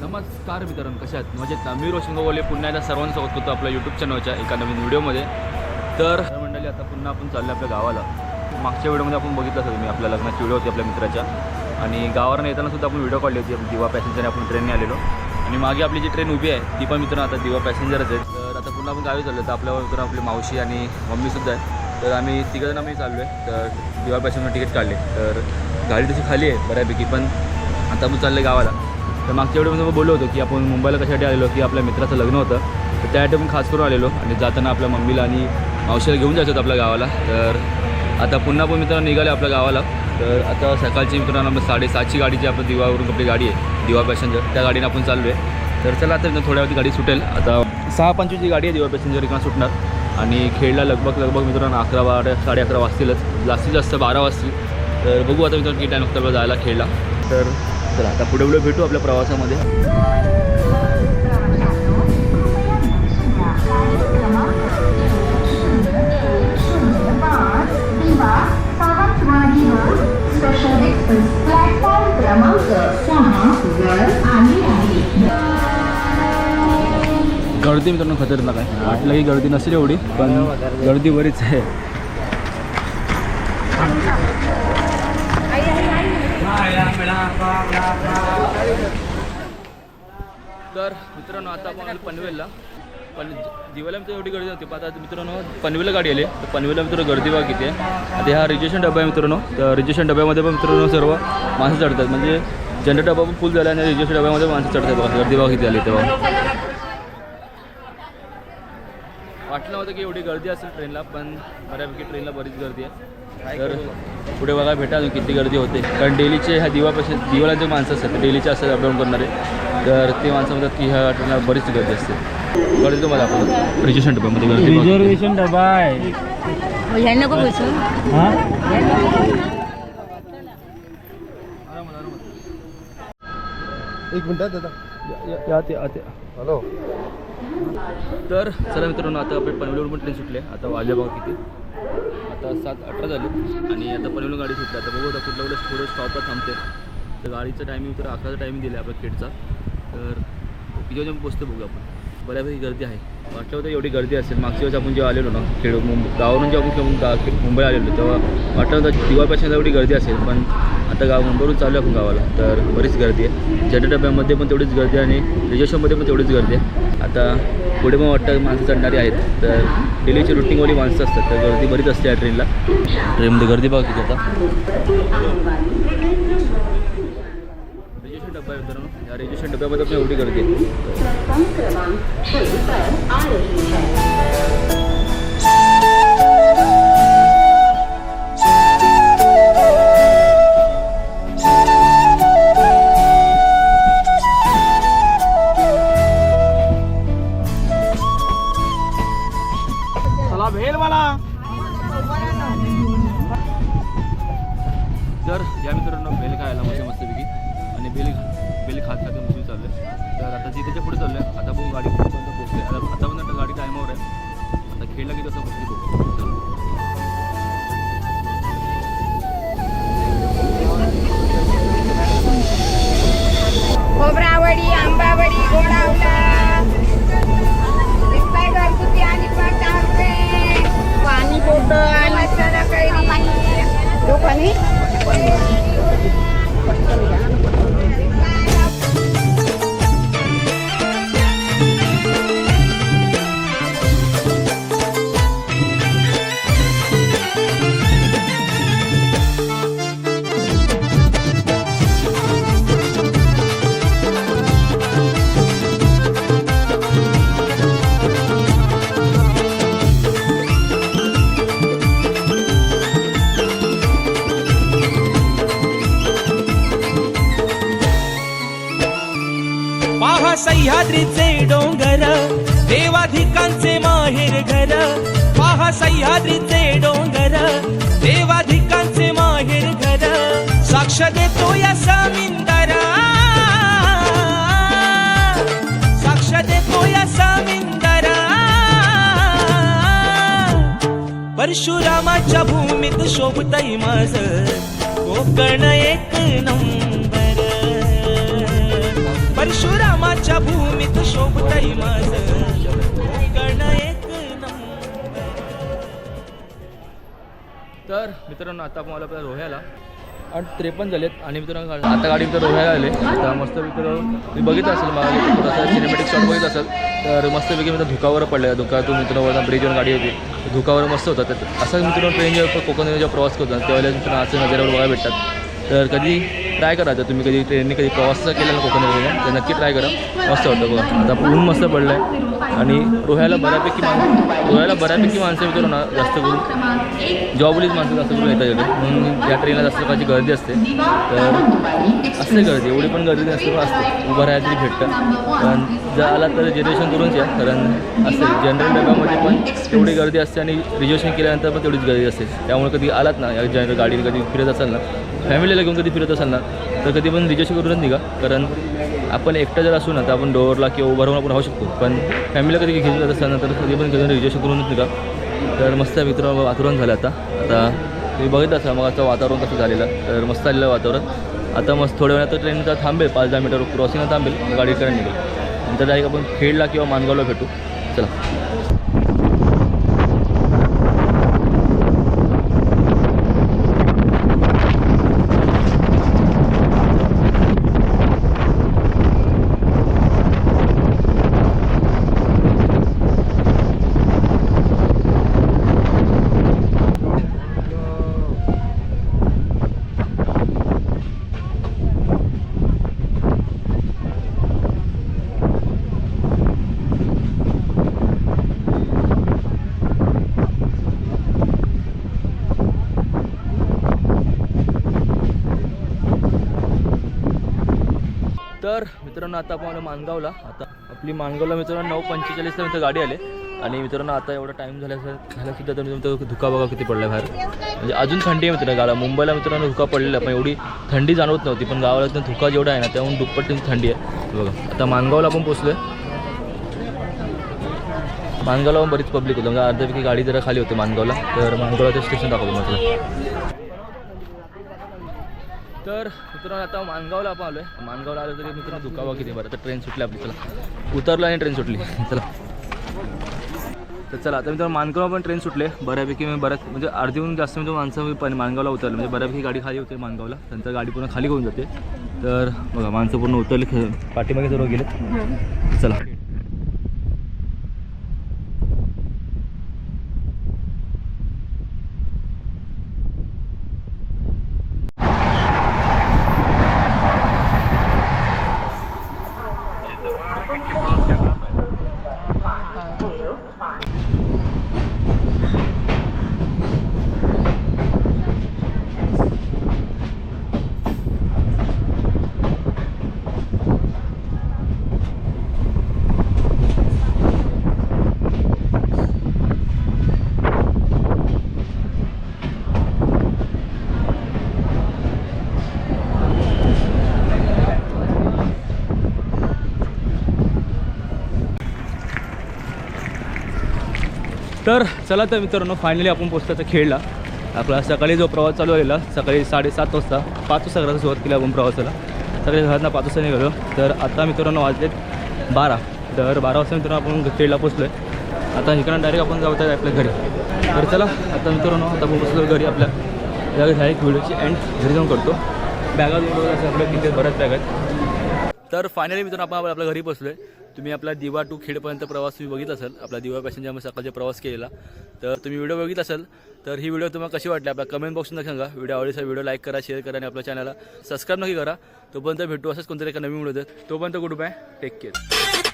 नमस्कार मित्रांनो कशा आहेत? मजेत ना? मी रोशन गोवले पुन्हा एकदा सर्वांचं स्वागत करतो आपल्या यूट्यूब चॅनलच्या एका नवीन व्हिडिओमध्ये तर मंडळी आता पुन्हा आपण चाललो आपल्या गावाला. मागच्या व्हिडिओमध्ये आपण बघितलं असं मी आपल्या लग्नाची व्हिडिओ होती आपल्या मित्राच्या. आणि गावावर येताना सुद्धा आपण व्हिडिओ काढली होती दिवा पॅसेंजरने आपण ट्रेनने आलेलो. आणि मागे आपली जी ट्रेन उभी आहे ती पण मित्रांनो आता दिवा पॅसेंजरच आहे. तर आता पुन्हा आपण गावी चाललो तर आपल्या मित्रांनो आपली मावशी आणि मम्मीसुद्धा आहे. तर आम्ही तिघंजण आम्ही चाललो आहे तर दिवा पॅसेंजर तिकीट काढले. तर गाडी तशी खाली आहे बऱ्यापैकी पण आता आपण चाललं गावाला. तर मागच्या वेळेमध्ये मी बोललो होतो की आपण मुंबईला कशासाठी आलेलो की आपल्या मित्राचं लग्न होतं. तर त्यासाठी मी खास करून आलेलो आणि जाताना आपल्या मम्मीला आणि मावशीला घेऊन जायचं होतं आपल्या गावाला. तर आता पुन्हा पण मित्रांनो निघाले आपल्या गावाला. तर आता सकाळची मित्रांनो आपल्या साडेसातची गाडी जी आपण दिवावरून आपली गाडी आहे दिवा पॅसेंजर त्या गाडीने आपण चाललो आहे तर चला आता इथं थोड्या वेळी गाडी सुटेल. आता सहा पंचवीसची गाडी आहे दिवा पॅसेंजर इकडं सुटणार. आणि खेळला लगभग लगभग मित्रांनो अकरा बारा साडे अकरा वाजतीलच. जास्तीत जास्त बारा वाजतील. तर बघू आता मित्रांनो किती टाईम लागतं जायला खेळला. तर चला आता पुढे पुढे भेटू आपल्या प्रवासामध्ये. प्लॅटफॉर्म क्रमांक सहा वर आली आहे गर्दी मित्रांनो खतरनाक आहे. वाटलं की गर्दी नसेल एवढी पण गर्दी बरीच आहे. तर मित्रांनो आता आपण आलो पनवेलला. पण दिवाला मित्र एवढी गर्दी नव्हती पण आता मित्रांनो पनवेलला गाडी आली. तर पनवेलला मित्र गर्दी बघा किती आहे. आता हा रिजेशन डबा आहे मित्रांनो. तर रिजेशन डब्यामध्ये पण मित्रांनो सर्व माणसं चढतात. म्हणजे जनरल डबा पण फुल झाला आणि रिजेशन डब्यामध्ये माणसं चढतात बघा. गर्दी बघा किती आली तेव्हा वाटलं होतं की एवढी गर्दी असेल ट्रेनला पण बऱ्यापैकी ट्रेनला बरीच गर्दी आहे. तर पुढे बघा भेटा अजून किती गर्दी होते. कारण डेलीचे ह्या दिवापाशी दिवाला जे माणसं असतात डेलीचे असतात अपडाऊन करणारे तर ते माणसं म्हणतात की ह्या ट्रेनला बरीच गर्दी असते. गर्दी तुम्हाला आपण रिजेशन डब्यामध्ये गर्दी बघा. रिझर्वेशन डबा आहे. हा? एक मिनिट दादा. हॅलो. तर चला मित्रांनो आता आपण पनवेलवरून पण ट्रेन सुटले आता वाजले बघा किती? आता सात अठरा झाले. आणि आता पनवेलून गाडी सुटली. आता बघू आता कुठल्या कुठल्या थोडं स्टॉपला थांबते तर गाडीचं टायमिंग तर अकराचा टायमिंग दिला आपल्या खेडचा तर किती वाजता पोचतो बघू आपण. बऱ्यापैकी गर्दी आहे. वाटलं होतं एवढी गर्दी असेल. मागच्या वेळेस आपण जेव्हा आलेलो ना खेळ मुंबई गावावरून जेव्हा आपण मुंबई आलेलो तेव्हा वाटलं होतं दिवाळपासून एवढी गर्दी असेल. पण आता गाव मुंबईवरून चालू आहे आपण गावाला. तर बरीच गर्दी आहे. जनरल डब्यामध्ये पण तेवढीच गर्दी आहे आणि रिजर्वेशनमध्ये पण तेवढीच गर्दी आहे. आता पुढे पण वाटतं माणसं चढणारी आहेत. तर डेलीची रुटीनवाली माणसं असतात. तर गर्दी बरीच असते या ट्रेनला ट्रेनमध्ये गर्दी बघा किती आता. रिजर्वेशन डब्बा आहे मित्रांनो. या रिजर्वेशन डब्यामध्ये पण एवढी गर्दी आहे. खेळलं की कसं पहा सह्याद्रीचे डोंगर देवाधिकांचे माहेर घर. पहा सह्याद्रीचे डोंगर देवाधिकांचे माहेर घर. साक्ष देतो या समिंदर. साक्ष देतो या समिंदर. परशुरामाच्या भूमीत शोभतई माझ. कोकण एक नंबर. तुझ्या भूमीत शोभताई माझ. कोकण एक तर मित्रांनो आता आपण आलो आपल्या रोह्याला. आणि त्रेपन्न झालेत. आणि मित्रांनो आता गाडी मित्र रोह्याला आले. तर मस्त मित्र मी बघितलं असेल मला थोडासा सिनेमॅटिक शॉट बघित असेल तर मस्तपैकी मित्र धुकावर पडलं धुकातून मित्रांवर ब्रिजवर गाडी होती. धुकावर मस्त होता. तर असं मित्रांनो ट्रेन जेव्हा कोकण जेव्हा प्रवास करतो. त्यावेळेला मित्रांनो असं नजरेवर बघायला भेटतात. तर कधी ट्राय करा. जर तुम्ही कधी ट्रेनने कधी प्रवास केला ना कोकण रेल्वेने तर नक्की ट्राय करा. मस्त वाटतं बघा. आता ऊन मस्त पडलं आहे आणि रोह्याला बऱ्यापैकी माणसं रोह्याला बऱ्यापैकी माणसं येतो ना जास्त करून. जॉबलीच माणसं जास्त करून येतात येतात म्हणून या ट्रेनला जास्त प्रकारची गर्दी असते. तर असते गर्दी. एवढी पण गर्दी नसते पण असते. उभं राहायला तरी भेटतं. पण जर आला तर रिजर्वेशन करूनच या. कारण असते. जनरल डब्यामध्ये पण तेवढी गर्दी असते आणि रिजर्वेशन केल्यानंतर पण तेवढीच गर्दी असते. त्यामुळे कधी आलात ना या जनरल गाडीने कधी फिरत असाल ना फॅमिलीला घेऊन कधी फिरत असाल ना तर कधी पण रिजर्वेशन करूनच निघा कारण आपण एकटा जर असू ना तर आपण डोअरला किंवा उभं राहून आपण राहू शकतो. पण फॅमिलीला कधी घेऊन जात असताना तर कधी पण कधी रिजर्वेशन करूनच निघा तर मस्त मित्र वातावरण झालं आता. आता तुम्ही बघितलं असा मग आता वातावरण कसं झालेलं. तर मस्त आलेलं वातावरण. आता मस्त थोड्या वेळात ट्रेन तर थांबेल पाच दहा मीटर क्रॉसिंगला थांबेल गाडी करायला निघेल. नंतर डायरेक्ट आपण खेडला किंवा मानगावला भेटू. चला. तर मित्रांनो आता आपण आलो मानगावला आता आपली मानगावला मित्रांनो नऊ पंचेचाळीसला मित्र गाडी आले. आणि मित्रांनो आता एवढा टाईम झाला झाल्यासुद्धा तर मित्रांनो धुका बघा किती पडला बाहेर. म्हणजे अजून थंडी आहे मित्रांनो गावाला. मुंबईला मित्रांनो धुका पडलेला पण एवढी थंडी जाणवत नव्हती. पण गावाला तर धुका जेवढा आहे ना त्याहून दुप्पट थंडी आहे. बघा. आता मानगावला आपण पोचलो मानगावला पण बरीच पब्लिक होतं. म्हणजे अर्ध्यापैकी गाडी जरा खाली होते मानगावला तर मानगावला ते स्टेशन दाखवतो म्हटलं तर मित्रांनो आता मानगावला आपण आलोय. मानगावला आलो तरी मित्रांनो दुखावा किती बरं. तर ट्रेन सुटली आपली चला. उतरलो आणि ट्रेन सुटली. चला. तर चला आता मित्रांनो मानगाव पण ट्रेन सुटले. बऱ्यापैकी मी बऱ्याच म्हणजे अर्धीहून जास्त म्हणजे माणसं पण मानगावला उतरले. म्हणजे बऱ्यापैकी गाडी खाली होते मानगावला नंतर गाडी पूर्ण खाली होऊन जाते. तर बघा माणसं पूर्ण उतरली पाठीमागे सर्व गेले चला. तर चला तर मित्रांनो फायनली आपण पोचताचा खेळला. आपला सकाळी जो प्रवास चालू झालेला सकाळी साडेसात वाजता पाच वाजता घराचा सुरुवात केली आपण प्रवासाला. सकाळी घरातनं पाच वाजता निघालो. तर आता मित्रांनो वाजलेत बारा. तर बारा वाजता मित्रांनो आपण खेळला पोचलो आहे आता इकडनं डायरेक्ट आपण जाऊत आहे आपल्या घरी. तर चला आता मित्रांनो आता आपण पोचलो घरी आपल्या. जागा झाली व्हिडिओची एंड घरी जाऊन करतो. बॅगा असं आपल्या तिथे बऱ्याच बॅग आहेत. तर फायनली मित्रांनो आपण आपल्या घरी पोचलो आहे तुम्ही आपला दिवा टू खेडपर्यंत प्रवास तुम्ही बघित असाल. आपला दिवा पॅसेंजर आम्ही सकाळचा प्रवास केलेला. तर तुम्ही व्हिडिओ बघित असाल तर ही व्हिडिओ तुम्हाला कशी वाटली? आपल्या कमेंट बॉक्समध्ये सांगा. व्हिडिओ आवडीचा व्हिडिओ लाईक करा शेअर करा आणि आपल्या चॅनलला सबस्क्राईब नक्की करा. तोपर्यंत भेटू असंच कोणतरी एका नवीन व्हिडिओ तोपर्यंत गुड बाय टेक केअर